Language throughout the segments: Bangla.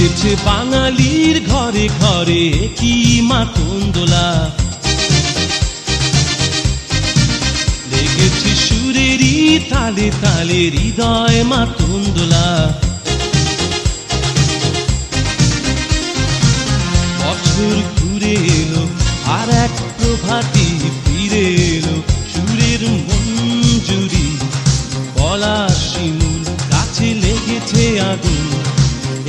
লেগেছে বাঙালির ঘরে ঘরে কি মাতন্দোলা লেগেছে সুরেরই তালে তালে, হৃদয় মাতন্দোলা বছর ঘুরে এলো, আর এক প্রভাতি ফিরে এলো, সুরের মঞ্জুরি বলা শিমুল গাছে লেগেছে আগুন।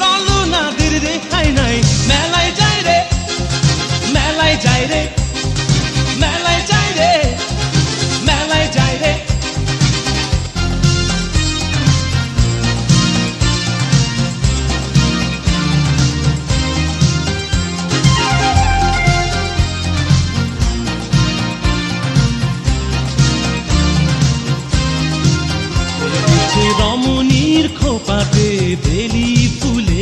ভিড়ে ললনাদের রেখাই নাই। মেলায় যাই রে, মেলায় যাই রে, মেলায় যাই রে, মেলায় যাই রে। রমণীর খোপাতে বেলি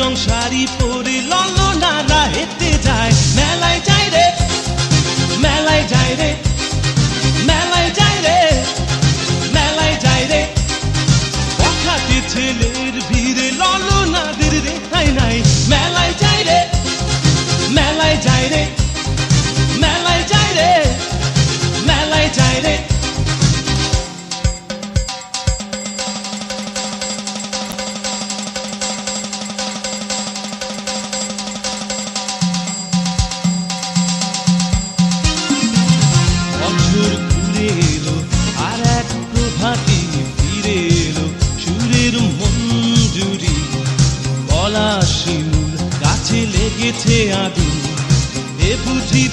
রং শাড়ি পরে ললনারা রাহেতে যায়। মেলায় যাই রে মেলায় যায় রে। প্রভাতি ফিরে এলো সুরের মঞ্জুরি। গলা কাছে গাছে লেগেছে আগুন। এ বুঝি